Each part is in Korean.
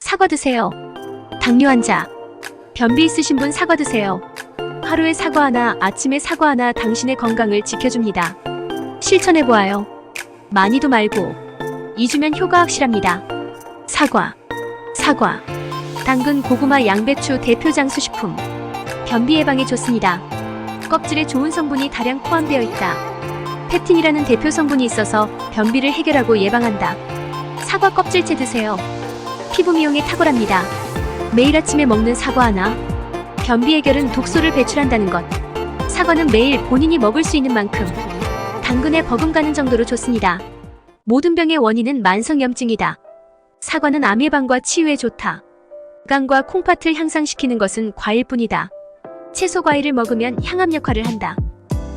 사과 드세요. 당뇨 환자. 변비 있으신 분 사과 드세요. 하루에 사과 하나, 아침에 사과 하나 당신의 건강을 지켜줍니다. 실천해보아요. 많이도 말고. 2주면 효과 확실합니다. 사과. 사과. 당근, 고구마, 양배추 대표 장수식품. 변비 예방에 좋습니다. 껍질에 좋은 성분이 다량 포함되어 있다. 펩틴이라는 대표 성분이 있어서 변비를 해결하고 예방한다. 사과 껍질째 드세요. 피부 미용에 탁월합니다. 매일 아침에 먹는 사과 하나. 변비 해결은 독소를 배출한다는 것. 사과는 매일 본인이 먹을 수 있는 만큼 당근에 버금가는 정도로 좋습니다. 모든 병의 원인은 만성염증이다. 사과는 암 예방과 치유에 좋다. 간과 콩팥을 향상시키는 것은 과일뿐이다. 채소 과일을 먹으면 향암 역할을 한다.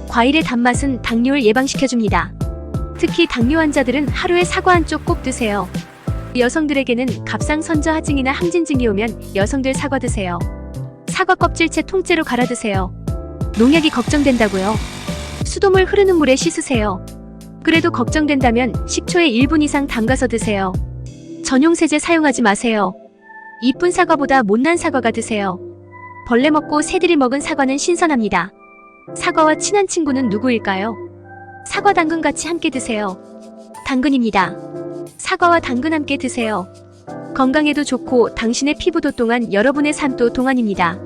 과일의 단맛은 당뇨를 예방시켜줍니다. 특히 당뇨 환자들은 하루에 사과 한 쪽 꼭 드세요. 여성들에게는 갑상선저 하증이나 항진증이 오면 여성들 사과 드세요. 사과 껍질째 통째로 갈아 드세요. 농약이 걱정된다고요. 수돗물 흐르는 물에 씻으세요. 그래도 걱정된다면 식초에 1분 이상 담가서 드세요. 전용 세제 사용하지 마세요. 이쁜 사과보다 못난 사과가 드세요. 벌레 먹고 새들이 먹은 사과는 신선합니다. 사과와 친한 친구는 누구일까요? 사과 당근 같이 함께 드세요. 당근입니다. 사과와 당근 함께 드세요. 건강에도 좋고 당신의 피부도 동안 여러분의 삶도 동안입니다.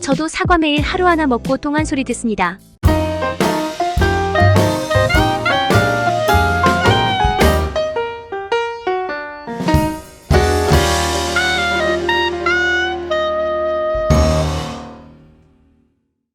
저도 사과 매일 하루 하나 먹고 동안 소리 듣습니다.